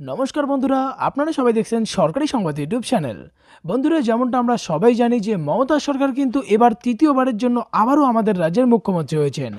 নমস্কার বন্ধুরা, আপনারা সবাই দেখছেন সরকারি সংবাদ ইউটিউব চ্যানেল। বন্ধুরা, যেমনটা আমরা সবাই জানি যে মমতা সরকার কিন্তু এবার তৃতীয়বারের জন্য আবারও আমাদের রাজ্যের মুখ্যমন্ত্রী হয়েছেন।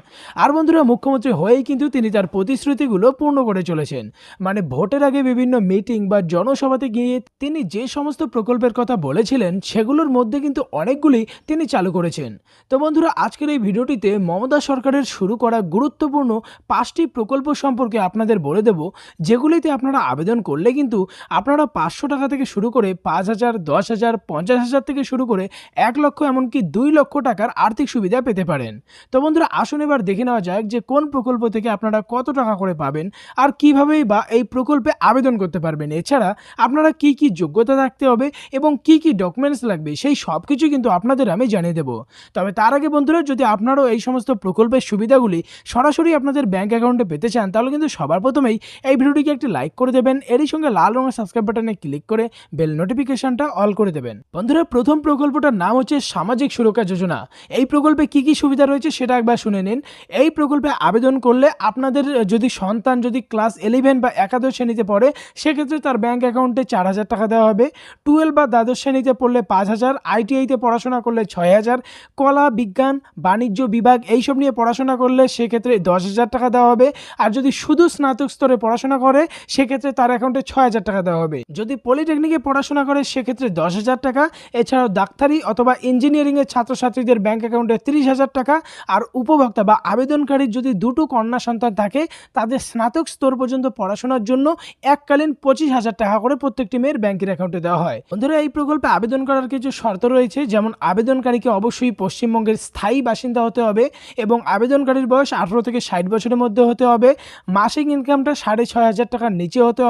আর বন্ধুরা, মুখ্যমন্ত্রী হয়েই কিন্তু তিনি তার প্রতিশ্রুতিগুলো পূর্ণ করে চলেছেন। মানে ভোটের আগে বিভিন্ন মিটিং বা জনসভাতে গিয়ে তিনি যে সমস্ত প্রকল্পের কথা বলেছিলেন, সেগুলোর মধ্যে কিন্তু অনেকগুলি তিনি চালু করেছেন। তো বন্ধুরা, আজকের এই ভিডিওটিতে মমতা সরকারের শুরু করা গুরুত্বপূর্ণ পাঁচটি প্রকল্প সম্পর্কে আপনাদের বলে দেব, যেগুলিতে আপনারা আবেদন করলে কিন্তু আপনারা পাঁচশো টাকা থেকে শুরু করে পাঁচ হাজার, দশ হাজার, পঞ্চাশ হাজার থেকে শুরু করে এক লক্ষ এমনকি দুই লক্ষ টাকার আর্থিক সুবিধা পেতে পারেন। তো বন্ধুরা, আসুন এবার দেখে নেওয়া যাক যে কোন প্রকল্প থেকে আপনারা কত টাকা করে পাবেন আর কীভাবেই বা এই প্রকল্পে আবেদন করতে পারবেন। এছাড়া আপনারা কি কি যোগ্যতা থাকতে হবে এবং কি কি ডকুমেন্টস লাগবে সেই সব কিছু কিন্তু আপনাদের আমি জানিয়ে দেবো। তবে তার আগে বন্ধুরা, যদি আপনারাও এই সমস্ত প্রকল্পের সুবিধাগুলি সরাসরি আপনাদের ব্যাঙ্ক অ্যাকাউন্টে পেতে চান, তাহলে কিন্তু সবার প্রথমেই এই ভিডিওটিকে একটি লাইক করে দেবেন এরই সঙ্গে লাল রঙের সাবস্ক্রাইব বাটনে ক্লিক করে বেল নোটিফিকেশনটা অল করে দেবেন। বন্ধুরা, প্রথম প্রকল্পটার নাম হচ্ছে সামাজিক সুরক্ষা যোজনা। এই প্রকল্পে কি কি সুবিধা রয়েছে সেটা একবার শুনে নিন। এই প্রকল্পে আবেদন করলে আপনাদের যদি সন্তান যদি ক্লাস ইলেভেন বা একাদশ শ্রেণীতে পড়ে, সেক্ষেত্রে তার ব্যাংক অ্যাকাউন্টে চার হাজার টাকা দেওয়া হবে। টুয়েলভ বা দ্বাদশ শ্রেণীতে পড়লে পাঁচ হাজার আইটিআইতে পড়াশোনা করলে ছয় হাজার, কলা, বিজ্ঞান, বাণিজ্য বিভাগ এইসব নিয়ে পড়াশোনা করলে সেক্ষেত্রে দশ হাজার টাকা দেওয়া হবে। আর যদি শুধু স্নাতক স্তরে পড়াশোনা করে, সেক্ষেত্রে তার অ্যাকাউন্টে ছয় হাজার টাকা দেওয়া হবে। যদি পলিটেকনিকে পড়াশোনা করে, সেক্ষেত্রে দশ হাজার টাকা, এছাড়াও ডাক্তারি অথবা ইঞ্জিনিয়ারিংয়ের ছাত্রছাত্রীদের ব্যাংক অ্যাকাউন্টে তিরিশ হাজার টাকা, আর উপভোক্তা বা আবেদনকারীর যদি দুটো কন্যা সন্তান থাকে, তাদের স্নাতক স্তর পর্যন্ত পড়াশোনার জন্য এককালীন পঁচিশ হাজার টাকা করে প্রত্যেকটি মেয়ের ব্যাংকের অ্যাকাউন্টে দেওয়া হয়। বন্ধুরা, এই প্রকল্পে আবেদন করার কিছু শর্ত রয়েছে, যেমন আবেদনকারীকে অবশ্যই পশ্চিমবঙ্গের স্থায়ী বাসিন্দা হতে হবে এবং আবেদনকারীর বয়স আঠারো থেকে ষাট বছরের মধ্যে হতে হবে। মাসিক ইনকামটা সাড়ে ছয় হাজার টাকার নিচে হতে হবে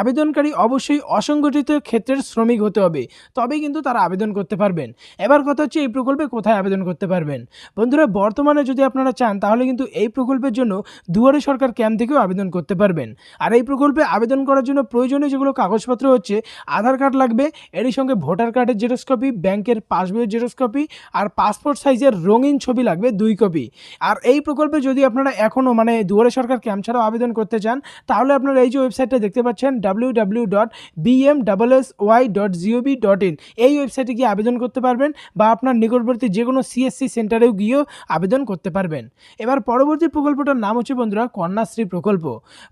আবেদনকারী অবশ্যই অসংগঠিত ক্ষেত্রের শ্রমিক হতে হবে। তবেই কিন্তু তারা আবেদন করতে পারবেন। এবার কথা হচ্ছে, এই প্রকল্পে কোথায় আবেদন করতে পারবেন? বন্ধুরা, বর্তমানে যদি আপনারা চান, তাহলে কিন্তু এই প্রকল্পের জন্য দুয়ারে সরকার ক্যাম্প থেকেও আবেদন করতে পারবেন। আর এই প্রকল্পে আবেদন করার জন্য প্রয়োজনীয় যেগুলো কাগজপত্র হচ্ছে, আধার কার্ড লাগবে, এরই সঙ্গে ভোটার কার্ডের জেরক্স কপি ব্যাংকের পাসবইয়ের জেরক্স কপি আর পাসপোর্ট সাইজের রঙিন ছবি লাগবে, দুই কপি। আর এই প্রকল্পে যদি আপনারা এখনও মানে দুয়ারে সরকার ক্যাম্প ছাড়াও আবেদন করতে চান, তাহলে আপনারা এই যে ওয়েবসাইটটা দেখতে পাচ্ছেন W W dot BM double S Y dot GOV dot in এই ওয়েবসাইটে গিয়ে আবেদন করতে পারবেন বা আপনার নিকটবর্তী যে কোনো সিএসসি সেন্টারেও গিয়েও আবেদন করতে পারবেন। এবার পরবর্তী প্রকল্পটার নাম হচ্ছে বন্ধুরা কন্যাশ্রী প্রকল্প।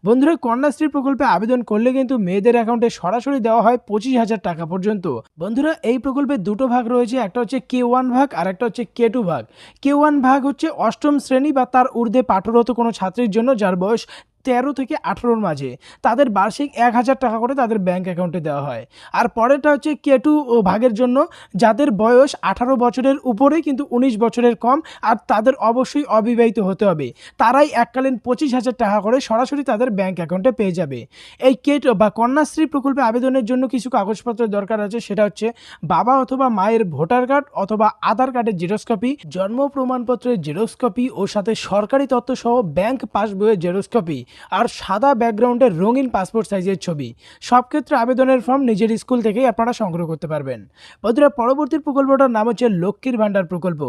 বন্ধুরা, কন্যাশ্রী প্রকল্পে আবেদন করলে কিন্তু মেয়েদের অ্যাকাউন্টে সরাসরি দেওয়া হয় পঁচিশ হাজার টাকা পর্যন্ত। বন্ধুরা, এই প্রকল্পে দুটো ভাগ রয়েছে, একটা হচ্ছে কে ওয়ান ভাগ আর একটা হচ্ছে কে টু ভাগ। কে ওয়ান ভাগ হচ্ছে অষ্টম শ্রেণি বা তার ঊর্ধ্বে পাঠরত কোনো ছাত্রীর জন্য যার বয়স তেরো থেকে আঠেরোর মাঝে। তাদের বার্ষিক এক হাজার টাকা করে তাদের ব্যাংক অ্যাকাউন্টে দেওয়া হয়। আর পরেরটা হচ্ছে কেটু ভাগের জন্য, যাদের বয়স আঠারো বছরের উপরে কিন্তু উনিশ বছরের কম, আর তাদের অবশ্যই অবিবাহিত হতে হবে। তারাই এককালীন পঁচিশ হাজার টাকা করে সরাসরি তাদের ব্যাংক অ্যাকাউন্টে পেয়ে যাবে। এই কেট বা কন্যাশ্রী প্রকল্পে আবেদনের জন্য কিছু কাগজপত্রের দরকার আছে, সেটা হচ্ছে বাবা অথবা মায়ের ভোটার কার্ড অথবা আধার কার্ডের জেরক্স কপি, জন্ম প্রমাণপত্রের জেরক্স কপি ও সাথে সরকারি তথ্য সহ ব্যাংক পাসবইয়ের জেরক্স কপি। আর সাদা ব্যাকগ্রাউন্ডের রঙিন পাসপোর্ট সাইজের ছবি। সব ক্ষেত্রে আবেদনের ফর্ম নিজের স্কুল থেকেই আপনারা সংগ্রহ করতে পারবেন। বন্ধুরা, পরবর্তী প্রকল্পটার নাম হচ্ছে লক্ষ্মীর ভাণ্ডার প্রকল্প।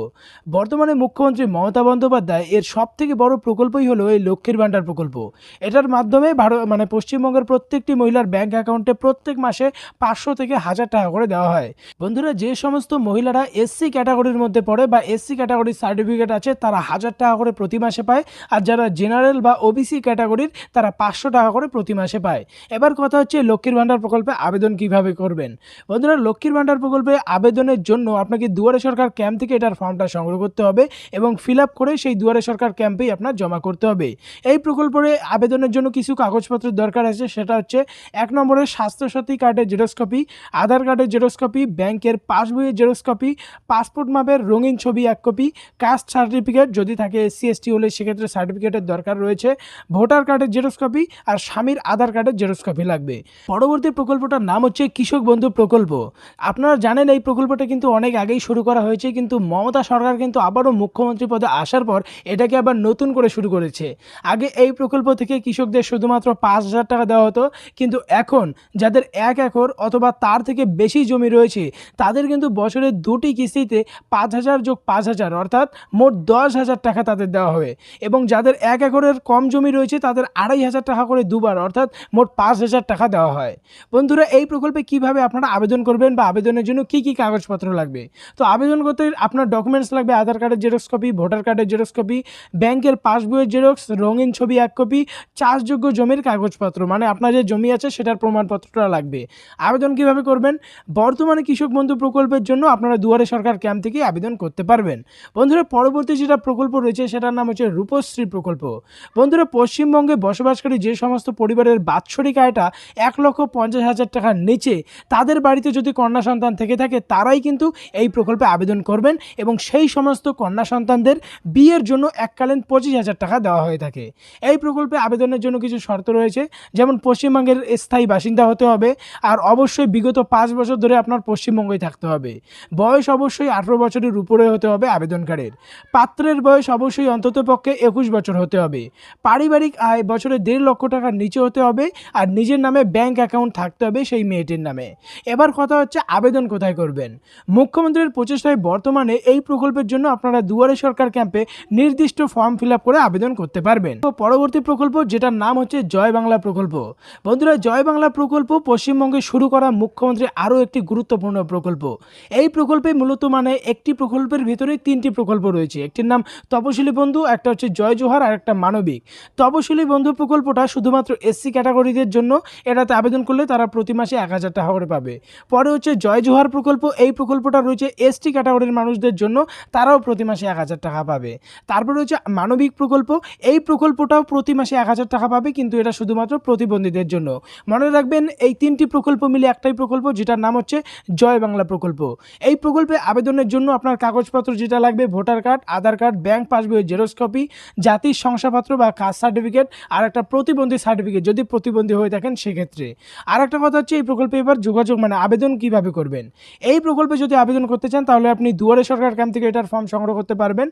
বর্তমানে মুখ্যমন্ত্রী মমতা বন্দ্যোপাধ্যায় এর সব থেকে বড় প্রকল্পই হলো এই লক্ষ্মীর ভাণ্ডার প্রকল্প। এটার মাধ্যমে ভারত মানে পশ্চিমবঙ্গের প্রত্যেকটি মহিলার ব্যাংক অ্যাকাউন্টে প্রত্যেক মাসে পাঁচশো থেকে হাজার টাকা করে দেওয়া হয়। বন্ধুরা, যে সমস্ত মহিলারা এসসি ক্যাটাগরির মধ্যে পড়ে বা এসসি ক্যাটাগরির সার্টিফিকেট আছে, তারা হাজার টাকা করে প্রতি মাসে পায়। আর যারা জেনারেল বা ওবিসি ক্যাটাগরির তারা পাঁচশো টাকা করে প্রতি মাসে পায়। এবার কথা হচ্ছে লক্ষ্মীর ভাণ্ডার প্রকল্পে আবেদন কীভাবে করবেন? বন্ধুরা, লক্ষ্মীর ভাণ্ডার প্রকল্পে আবেদনের জন্য আপনাকে দুয়ারে সরকার ক্যাম্প থেকে এটার ফর্মটা সংগ্রহ করতে হবে এবং ফিল করে সেই দুয়ারে সরকার ক্যাম্পেই আপনার জমা করতে হবে। এই প্রকল্পে আবেদনের জন্য কিছু কাগজপত্রের দরকার আছে, সেটা হচ্ছে এক নম্বরে স্বাস্থ্যসাথী কার্ডের জেরক্স কপি, আধার কার্ডের জেরক্স কপি, ব্যাংকের পাসবইয়ের জেরক্স কপি, পাসপোর্ট মাপের রঙিন ছবি এক কপি, কাস্ট সার্টিফিকেট যদি থাকে এসসি, এসটি হলে সেক্ষেত্রে সার্টিফিকেটের দরকার রয়েছে, ভোটার কার্ডের জেরক্স কপি আর স্বামীর আধার কার্ডের জেরক্স কপি লাগবে। পরবর্তী প্রকল্পটার নাম হচ্ছে কৃষক বন্ধু প্রকল্প। আপনারা জানেন এই প্রকল্পটা কিন্তু অনেক আগেই শুরু করা হয়েছে, কিন্তু মমতা সরকার কিন্তু আবারও মুখ্যমন্ত্রী পদে আসার পর এটাকে আবার নতুন করে শুরু করেছে। আগে এই প্রকল্প থেকে কৃষকদের শুধুমাত্র পাঁচ হাজার টাকা দেওয়া হতো, কিন্তু এখন যাদের এক একর অথবা তার থেকে বেশি জমি রয়েছে, তাদের কিন্তু বছরের দুটি কিস্তিতে পাঁচ হাজার যোগ পাঁচ হাজার, অর্থাৎ মোট দশ হাজার টাকা তাদের দেওয়া হবে। এবং যাদের এক একরের কম জমি রয়েছে তাদের আড়াই হাজার টাকা করে দুবার, অর্থাৎ মোট পাঁচ হাজার টাকা দেওয়া হয়। বন্ধুরা, এই প্রকল্পে কীভাবে আপনারা আবেদন করবেন বা আবেদনের জন্য কি কি কাগজপত্র লাগবে? তো আবেদন করতে আপনার ডকুমেন্টস লাগবে, আধার কার্ডের জেরক্স কপি ভোটার কার্ডের জেরক্স কপি ব্যাংকের পাসবইয়ের জেরক্স রঙিন ছবি এক কপি চাষযোগ্য জমির কাগজপত্র মানে আপনার যে জমি আছে সেটার প্রমাণপত্রটা লাগবে। আবেদন কীভাবে করবেন? বর্তমানে কৃষক বন্ধু প্রকল্পের জন্য আপনারা দুয়ারে সরকার ক্যাম্প থেকে আবেদন করতে পারবেন। বন্ধুরা, পরবর্তী যেটা প্রকল্প রয়েছে সেটার নাম হচ্ছে রূপশ্রী প্রকল্প। বন্ধুরা, পশ্চিমবঙ্গে বসবাসকারী যে সমস্ত পরিবারের বাৎসরিক আয়টা এক লক্ষ পঞ্চাশ হাজার টাকার নিচে, তাদের বাড়িতে যদি কন্যা সন্তান থেকে থাকে, তারাই কিন্তু এই প্রকল্পে আবেদন করবেন এবং সেই সমস্ত কন্যা সন্তানদের বিয়ের জন্য এককালীন পঁচিশ হাজার টাকা দেওয়া হয়ে থাকে। এই প্রকল্পে আবেদনের জন্য কিছু শর্ত রয়েছে, যেমন পশ্চিমবঙ্গের স্থায়ী বাসিন্দা হতে হবে আর অবশ্যই বিগত পাঁচ বছর ধরে আপনার পশ্চিমবঙ্গেই থাকতে হবে। বয়স অবশ্যই আঠেরো বছরের উপরে হতে হবে আবেদনকারীর। পাত্রের বয়স অবশ্যই অন্তত পক্ষে একুশ বছর হতে হবে। পারিবারিক আয় বছরে দেড় লক্ষ টাকার নিচে হতে হবে আর নিজের নামে ব্যাংক অ্যাকাউন্ট থাকতে হবে সেই মেয়েটির নামে। এবার কথা হচ্ছে আবেদন কোথায় করবেন? মুখ্যমন্ত্রীর প্রচেষ্টায় বর্তমানে এই প্রকল্পের জন্য আপনারা দুয়ারে সরকার ক্যাম্পে নির্দিষ্ট ফর্ম ফিল করে আবেদন করতে পারবেন। তো পরবর্তী প্রকল্প যেটার নাম হচ্ছে জয় বাংলা প্রকল্প। বন্ধুরা, জয় বাংলা প্রকল্প পশ্চিমবঙ্গে শুরু করা মুখ্যমন্ত্রী আরও একটি গুরুত্বপূর্ণ প্রকল্প। এই প্রকল্পে মূলত মানে একটি প্রকল্পের ভিতরে তিনটি প্রকল্প রয়েছে। একটির নাম তপশিলি বন্ধু, একটা হচ্ছে জয় জোহার আর একটা মানবিক। তপশিলি বন্ধু প্রকল্পটা শুধুমাত্র এসসি ক্যাটাগরিদের জন্য এটাতে আবেদন করলে তারা প্রতি মাসে এক হাজার টাকা করে পাবে। পরে হচ্ছে জয় জোহার প্রকল্প, এই প্রকল্পটা রয়েছে এসটি ক্যাটাগরির মানুষদের জন্য, তারাও প্রতি মাসে এক হাজার টাকা পাবে। তারপর রয়েছে মানবিক প্রকল্প, এই প্রকল্পটাও প্রতি মাসে এক হাজার টাকা পাবে, কিন্তু এটা শুধুমাত্র প্রতিবন্ধীদের জন্য। মনে রাখবেন, এই তিনটি প্রকল্প মিলে একটাই প্রকল্প, যেটার নাম হচ্ছে জয় বাংলা প্রকল্প। এই প্রকল্পে আবেদনের জন্য আপনার কাগজপত্র যেটা লাগবে, voter card, Aadhaar card, bank পাসবইয়ের জেরক্স কপি, জাতির শংসাপত্র বা কাস্ট সার্টিফিকেট আর একটা প্রতিবন্ধী সার্টিফিকেট যদি প্রতিবন্ধী হয়ে থাকেন সেক্ষেত্রে। আর একটা কথা হচ্ছে, এই প্রকল্পে এবার যোগাযোগ মানে আবেদন কীভাবে করবেন? এই প্রকল্পে যদি আবেদন করতে চান, তাহলে আপনি দুয়ারে সরকার ক্যাম্প থেকে এটার ফর্ম সংগ্রহ করতে পারবেন।